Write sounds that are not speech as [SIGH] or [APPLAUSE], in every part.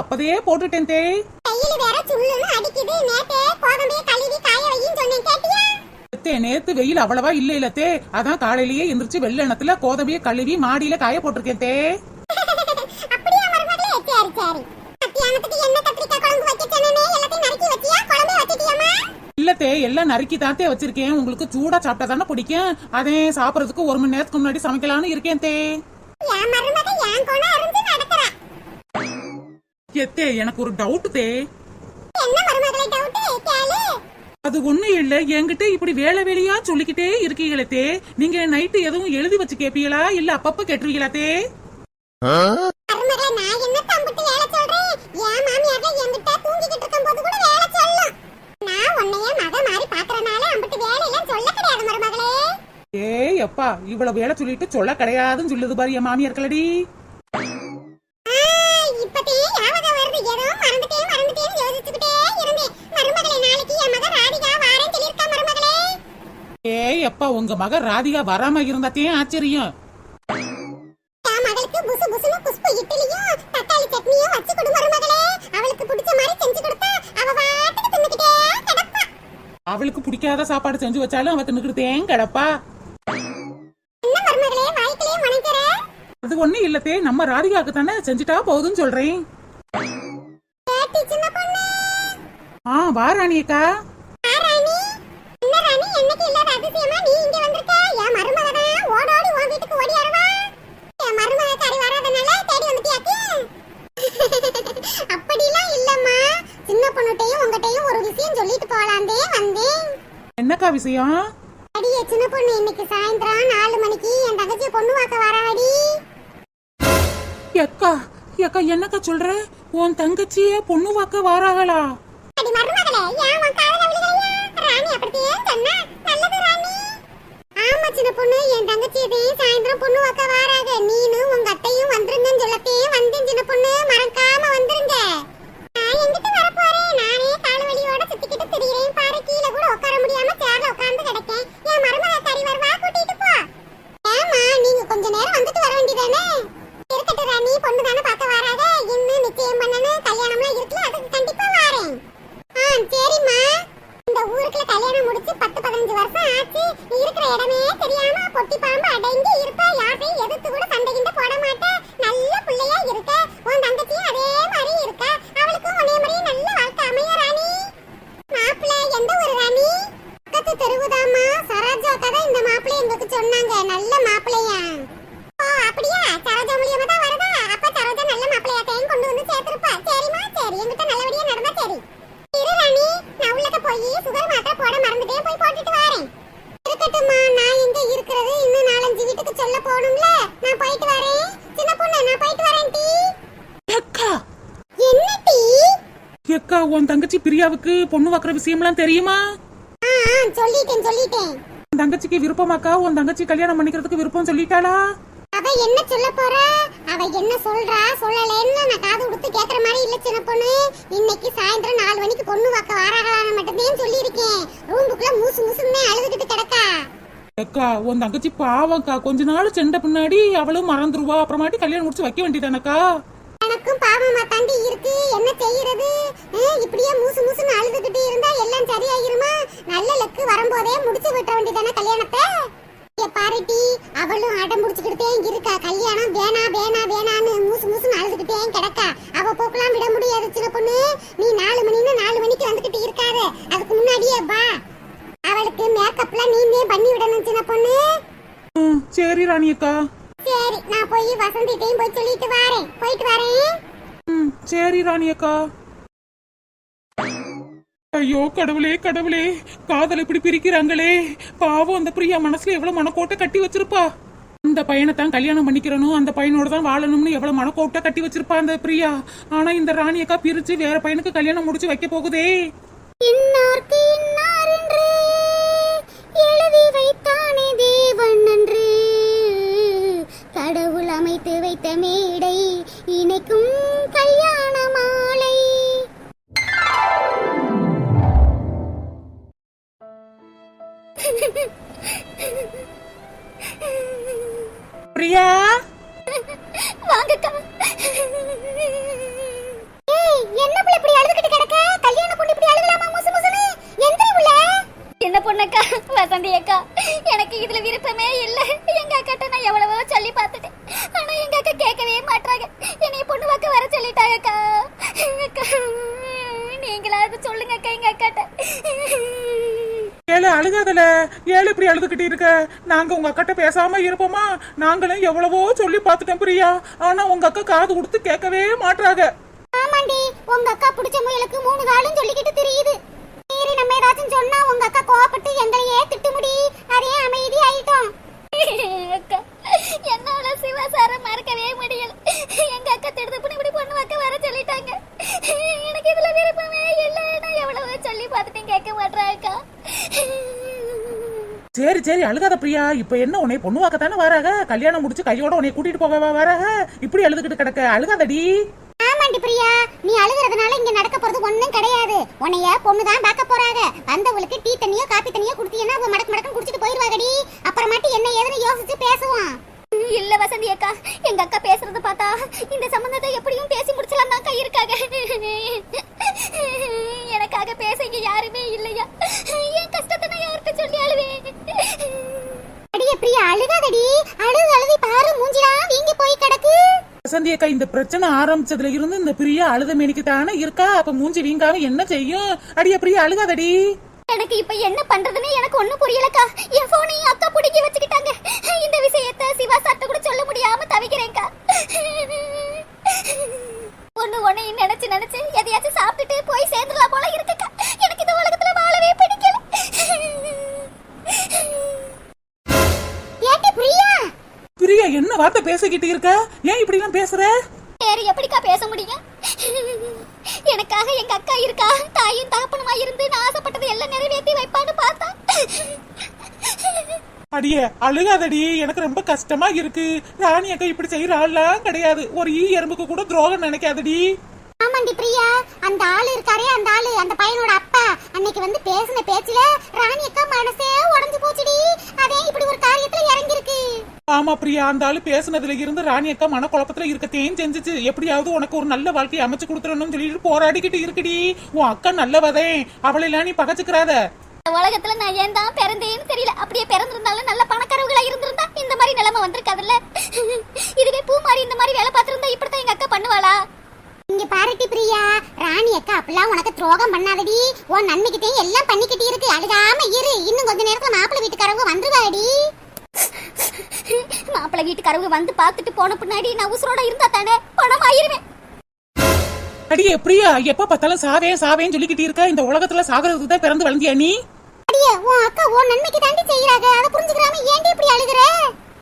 அப்பதையே போட்டுட்டேன் தே கையில வேற சுள்ளுன்னு அடிக்குது. நேத்தே கோதம்பைய கழுவி காய வையின்னு சொன்னேன். கேட்டியா? நேத்து வெயில் அவ்வளவா இல்ல இல்ல தே அதான் காலையிலேயே எந்திரிச்சு வெள்ளெண்ணத்துல கோதமைய கழுவி மாடியில காய போட்டிருக்கேன் தே [LAUGHS] அப்படியா மருமகளே? சரி சரி. மத்தியானத்துக்கு என்ன கத்திரிக்காய் குழம்பு வைக்க சொன்னனே எல்லாத்தையும் நறுக்கி வச்சியா? குழம்பு வச்சிட்டியாமா இல்ல தே எல்லாம் நறுக்கி தாத்தே வச்சிருக்கேன். உங்களுக்கு சூடா சாப்பிட்டா தானே பிடிக்கும். அதே சாப்பிடறதுக்கு ஒரு மணி நேரத்துக்கு முன்னாடி சமைக்கலாம்னு இருக்கேன் தே என் மருமக என் கோணம் நடக்கிறா. எத்தே எனக்கு ஒரு டவுட் தே. அது ஒண்ணு இல்ல என்கிட்ட இப்படி வேலை வேலையா சொல்லிக்கிட்டே இருக்கீங்களே தே. நீங்க நைட்டு எதுவும் எழுதி வச்சு கேப்பீங்களா? இல்ல அப்பப்ப கேட்டுருவீங்களா தே? ஏய் அப்பா இவ்வளவு வேலை சொல்லிட்டு சொல்ல கிடையாதுன்னு சொல்லுது பாரு என் மாமியார்களடி ஆ, இப்பதே ஞாபகம் வருது ஏதோ மறந்துட்டேன் மறந்துட்டேன்னு யோசிச்சுக்கிட்டே இருந்தேன் மருமகளே நாளைக்கு என் மக ராதிகா வாரேன்னு சொல்லியிருக்கா மருமகளே ஏய் அப்பா உங்க மக ராதிகா வராம இருந்தாத்தே ஆச்சரியம். அவளுக்கு பிடிக்காத சாப்பாடு செஞ்சு வச்சாலும் அவ தின்னுக்கிட்டேன் கிடப்பா. அது ஒண்ணு இல்லத்தே நம்ம ராதிகாக்கு தானே செஞ்சுட்டா போகுதுன்னு சொல்றேன். ஆ வா ராணி ராணி. என்னைக்கு விஷயம் அடியே சின்ன பொண்ணு இன்னைக்கு சாயந்தரம் நாலு மணிக்கு என் தங்கச்சி பொண்ணு பார்க்க வராடி. எக்கா எக்கா என்னக்கா சொல்ற? உன் தங்கச்சிய பொண்ணு வாக்க வாராங்களா? அடி மருமகளே ஏன் உன் காதல விழுகலையா? ராணி அப்படியே சொன்னா. நல்லது ராணி. ஆமா சின்ன பொண்ணு என் தங்கச்சி இதையும் சாயந்தரம் பொண்ணு வாராக நீனும் உங்க உன் தங்கச்சி பிரியாவுக்கு பொண்ணு வாக்குற விஷயம்லாம் தெரியுமா? சொல்லிட்டேன் சொல்லிட்டேன். தங்கச்சிக்கு விருப்பமாக்கா? உன் தங்கச்சி கல்யாணம் பண்ணிக்கிறதுக்கு விருப்பம் சொல்லிட்டாளா? அவ என்ன சொல்ல போறா? அவ என்ன சொல்றா? சொல்லலைன்னு நான் காது கொடுத்து கேக்குற மாதிரி இல்ல சின்ன பொண்ணு. இன்னைக்கு சாயந்தரம் நாலு மணிக்கு பொண்ணு பார்க்க வாராங்களான்னு மட்டும்தான் சொல்லியிருக்கேன். ரூமுக்குள்ள மூசு மூசுன்னு அழுதுகிட்டு கிடக்கா. அக்கா உன் தங்கச்சி பாவம்க்கா. கொஞ்ச நாள் சென்ற பின்னாடி அவளும் மறந்துருவா. அப்புறமாட்டி கல்யாணம் முடிச்சு வைக்க வேண்டியதானக்கா? எனக்கும் பாவமா தாண்டி இருக்கு. என்ன செய்யறது? இப்படியே மூசு மூசுன்னு அழுதுகிட்டு இருந்தா எல்லாம் சரியாயிருமா? நல்ல லக்கு வரும்போதே முடிச்சு விட்ட வேண்டியதானே கல்யாணத்தை? ஏ பாருட்டி அவளும் அடம் பிடிச்சிக்கிட்டே இருக்கா. கல்யாணம் வேணா வேணா வேணான்னு மூசு மூசுன்னு அழுதுகிட்டே கிடக்கா. அவ போக்கெல்லாம் விட முடியாது சின்ன பொண்ணு. நீ நாலு மணின்னு நாலு மணிக்கு வந்துகிட்டு இருக்காரு அதுக்கு முன்னாடியே வா. அவளுக்கு மேக்கப்லாம் நீந்தே பண்ணி விடணும் சின்ன பொண்ணு. சரி ராணியக்கா போய் வசந்திட்டையும் போய் சொல்லிட்டு வரேன். போயிட்டு வரேன். ம், சரி ராணி அக்கா. ஐயோ கடவுளே கடவுளே. காதல் இப்படி பிரிக்கிறாங்களே. பாவம் அந்த பிரியா மனசுல எவ்வளவு மனக்கோட்டை கட்டி வச்சிருப்பா. அந்த பையனை தான் கல்யாணம் பண்ணிக்கிறணும் அந்த பையனோட தான் வாழணும்னு எவ்வளவு மனக்கோட்டை கட்டி வச்சிருப்பா அந்த பிரியா. ஆனா இந்த ராணி அக்கா பிரிச்சு வேற பையனுக்கு கல்யாணம் முடிச்சு வைக்க போகுதே. இன்னார்க்கு இன்னார் என்று எழுதி வைத்தானே தேவன் வைத்த மேடை இணைக்கும் கல்யாண மாலை. பிரியா? ஏய் என்ன புள்ள இப்படி அழுதுகிட்டு கிடக்க? கல்யாண பொண்ணு இப்படி அழுகலாமா முசு முசுனு எந்திரி புள்ள. என்ன வசந்தி அக்கா எனக்கு இதுல விருப்பமே இல்ல. எங்க அக்காட்ட ஏழு அழுகாதல. ஏழு இப்படி அழுதுகிட்டு இருக்க? நாங்க உங்க அக்காட்ட பேசாம இருப்போமா? நாங்களும் எவ்வளவோ சொல்லி பார்த்துட்டோம் பிரியா. ஆனா உங்க அக்கா காது கொடுத்து கேட்கவே மாட்றாங்க. ஆமாண்டி உங்க அக்கா பிடிச்ச முயலுக்கு மூணு காலும் சொல்லிக்கிட்டு தெரியுது. நம்ம ஏதாச்சும் சொன்னா உங்க அக்கா கோவப்பட்டு எங்களையே திட்டு முடி அதே அமைதி ஆயிட்டோம் அக்கா என்னால சிவசார மறக்கவே முடியல எங்க அக்கா திடுது புடி இப்படி பொண்ணு அக்கா வர சொல்லிட்டாங்க எனக்கு இதுல விருப்பமே இல்ல நான் எவ்வளவு சொல்லி பார்த்துட்டேன் கேட்க மாட்டேன் அக்கா சரி அழுகாத பிரியா. இப்ப என்ன உன்னை பொண்ணு வாக்க தானே வராக? கல்யாணம் முடிச்சு கையோட உன்னை கூட்டிட்டு போக வராக? இப்படி அழுதுகிட்டு கிடக்க. அழுகாதடி ஆமாண்டி பிரியா. நீ அழுகுறதுனால இங்க நடக்க போறது ஒண்ணும் கிடையாது. உன்னைய பொண்ணு தான் பார்க்க போறாங்க. வந்தவங்களுக்கு டீ தண்ணியோ காப்பி தண்ணியோ குடுத்தீங்கன்னா அவங்க மடக்கு மடக்கு குடிச்சிட்டு போயிருவாங்கடி அப்புறமாட்டி என்ன ஏதுன்னு யோசிச்சு பேசுவோம் இல்ல வசந்தி அக்கா எங்க அக்கா பேசுறத பார்த்தா இந்த சம்பந்தத்தை எப்படியும் பேசி முடிச்சலாம் தான் அக்கா இருக்காங்க எனக்காக பேச இங்க யாருமே இல்லையா என் கஷ்டத்தை நான் யார்கிட்ட சொல்லி அழுவேன் அடியே பிரியா அழுகாதடி அழுது அழுதி பாரு மூஞ்சிலாம் வீங்கி போய் கிடக்கு? வசந்தி அக்கா இந்த பிரச்சனை ஆரம்பிச்சதுல இருந்து இந்த பிரியா அழுத மேனிக்கு தானே இருக்கா? அப்ப மூஞ்சி வீங்காம என்ன செய்யும்? அடியா பிரியா அழுகாதடி. எனக்கு இப்ப என்ன பண்றதுன்னு எனக்கு ஒண்ணும் புரியலக்கா. என் போனையும் அக்கா புடிக்கி வச்சுக்கிட்டாங்க. பேசிக்கிட்டு இருக்க? ஏன் இப்படி எல்லாம் பேசுற? வேற எப்படிக்கா பேச முடியும்? எனக்காக எங்க அக்கா இருக்கா? தாயும் தகப்பனுமா இருந்து நான் ஆசைப்பட்டது எல்லாம் நிறைவேற்றி வைப்பான்னு பார்த்தா. அடியே அழுகாதடி. எனக்கு ரொம்ப கஷ்டமா இருக்கு. ராணி அக்கா இப்படி செய்யற ஆள்லாம் கிடையாது. ஒரு ஈ எறும்புக்கு கூட துரோகம் நினைக்காதடி. ஆமாண்டி பிரியா. அந்த ஆளு இருக்காரே அந்த ஆளு அந்த பையனோட அப்பா. அன்னைக்கு வந்து பேசின பேச்சுல ராணி அக்கா மனசே உடைஞ்சு போச்சுடி. அதே இப்படி ஒரு காரியத்துல இறங்கி இருக்கு ஆமா பிரியா. அந்த ஆளு பேசுனதுல இருந்து ராணி அக்கா மனக்குழப்பத்துல இருக்கத்தையும் செஞ்சுச்சு. எப்படியாவது உனக்கு ஒரு நல்ல வாழ்க்கையை அமைச்சு கொடுத்துடணும்னு சொல்லிட்டு போராடிக்கிட்டு இருக்குடி. உன் அக்கா நல்லவதே. அவளெல்லாம் நீ பகச்சுக்கிறாத. உலகத்துல நான் ஏன் தான் பிறந்தேன்னு தெரியல. அப்படியே பிறந்திருந்தாலும் நல்ல பணக்காரவங்களா இருந்திருந்தா இந்த மாதிரி நிலைமை வந்திருக்காதுல்ல. இதுவே பூமாரி இந்த மாதிரி வேலை பார்த்திருந்தா இப்படித்தான் எங்க அக்கா பண்ணுவாளா? இங்க பாருட்டி பிரியா. ராணி அக்கா அப்பெல்லாம் உனக்கு துரோகம் பண்ணாதடி. உன் நன்மைக்கிட்டே எல்லாம் பண்ணிக்கிட்டே இருக்கு. அழுகாம இரு. இன்னும் கொஞ்ச நேரத்துல மாப்பிள்ளை வீட்டுக்காரவங்க வந்துருவாடி மாப்பிள்ளை வீட்டுக்காரவங்க வந்து பார்த்துட்டு போன பின்னாடி நான் உசுரோட இருந்தா தானே? பணம் ஆயிருவேன் அடியே பிரியா எப்ப பார்த்தாலும் சாவே சாவேன்னு சொல்லிக்கிட்டு இருக்க? இந்த உலகத்துல சாகிறதுக்கு தான் பிறந்து வளர்ந்தியா நீ? அடியே உன் அக்கா உன் நன்மைக்கு தாண்டி செய்யறாங்க அதை புரிஞ்சுக்கிறாம ஏன்டி இப்படி அழுகுற?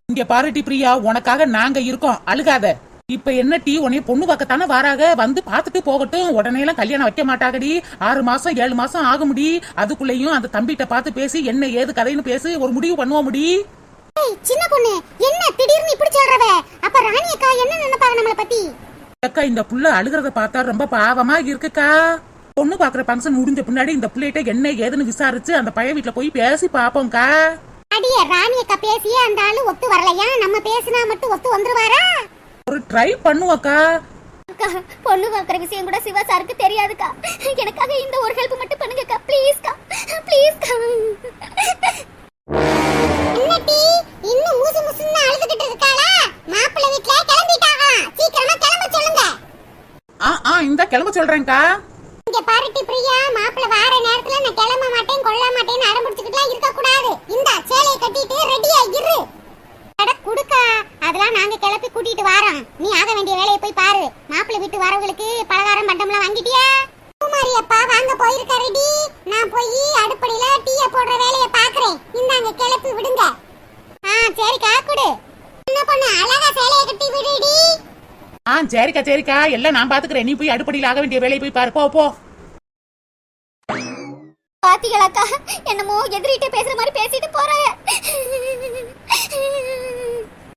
இங்க பாருட்டி பிரியா உனக்காக நாங்க இருக்கோம். அழுகாத. இப்ப என்ன டீ? உன்னைய பொண்ணு பார்க்கத்தானே வராக? வந்து பார்த்துட்டு போகட்டும். உடனே எல்லாம் கல்யாணம் வைக்க மாட்டாகடி. ஆறு மாசம் ஏழு மாசம் ஆக முடி அதுக்குள்ளேயும் அந்த தம்பிகிட்ட பார்த்து பேசி என்ன ஏது கதைன்னு பேசி ஒரு முடிவு பண்ணுவோம் முடி சின்ன பொண்ணு என்ன திடீர்னு இப்படி சொல்றவ? அப்ப ராணி அக்கா என்ன நினைப்பாங்க நம்மள பத்தி? அக்கா இந்த புள்ள அழுகிறத பார்த்தா ரொம்ப பாவமா இருக்குக்கா. பொண்ணு பாக்குற ஃபங்க்ஷன் முடிஞ்ச பின்னாடி இந்த பிள்ளைகிட்ட என்ன ஏதுன்னு விசாரிச்சு அந்த பையன் வீட்டுல போய் பேசி பாப்போம்க்கா அடியே ராணி அக்கா பேசியே அந்த ஆளு ஒத்து வரலையா நம்ம பேசினா மட்டும் ஒத்து வந்துருவாரா? ஒரு ட்ரை பண்ணுவோம்க்கா அக்கா பொண்ணு பார்க்குற விஷயம் கூட சிவா சாருக்கு தெரியாதுக்கா. எனக்காக இந்த ஒரு ஹெல்ப் மட்டும் பண்ணுங்கக்கா. ப்ளீஸ்க்கா ப்ளீஸ்க்கா இந்த கிளம்ப சொல்றேன்க்கா. இங்க பாருட்டி பிரியா மாப்பிள்ளை வார நேரத்துல நான் கிளம்ப மாட்டேன் கொள்ள மாட்டேன்னு அடம்பிடிச்சுக்கிட்டுலாம் இருக்க கூடாது இந்த சேலையை கட்டிட்டு ரெடியா இரு. அட குடுக்கா அதெல்லாம் நாங்க கிளப்பி கூட்டிட்டு வாரோம். நீ ஆக வேண்டிய வேலையை போய் பாரு. மாப்பிள்ளை வீட்டு வரவங்களுக்கு பலகாரம் பண்டம்லாம் வாங்கிட்டியா? குமாரி அப்பா வாங்க போயிருக்க ரெடி நான் போய் அடுப்படியில டீய போடுற வேலையை பாக்குறேன் இந்தாங்க கிளப்பி விடுங்க. ஆ சரிக்கா குடு. என்ன பொண்ணு அழகா சேலையை கட்டி விடுடி. ஆ சரிக்கா சரிக்கா. எல்லாம் நான் பாத்துக்கிறேன். நீ போய் அடுப்படியில் ஆக வேண்டிய வேலையை போய் பாரு. போ போ. பாத்தீங்களாக்கா? என்னமோ எதிரிட்ட பேசுற மாதிரி பேசிட்டு போறாங்க.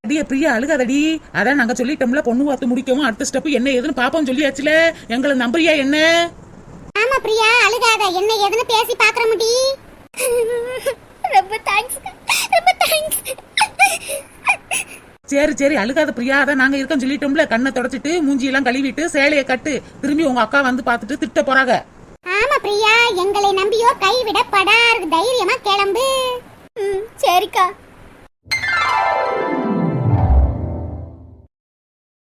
அடியே பிரியா அழுகாதடி. அதான் நாங்க சொல்லிட்டோம்ல பொண்ணு பார்த்து முடிக்கவும் அடுத்த ஸ்டெப் என்ன ஏதுன்னு பாப்போம் சொல்லியாச்சுல. எங்களை நம்புறியா என்ன? ஆமா பிரியா அழுகாத. என்ன ஏதுன்னு பேசி பாக்குற முடி. ரொம்ப தேங்க்ஸ் ரொம்ப தேங்க்ஸ் சரி சரி அழுகாத பிரியா. அதான் நாங்க இருக்கோம் சொல்லிட்டோம்ல கண்ணை தொடச்சிட்டு மூஞ்சி எல்லாம் கழுவிட்டு சேலையை கட்டு. திரும்பி உங்க அக்கா வந்து பார்த்துட்டு திட்ட போறாங்க. ஆமா பிரியா எங்களை நம்பியோ கைவிடப்படார் தைரியமா கிளம்பு. சரிக்கா.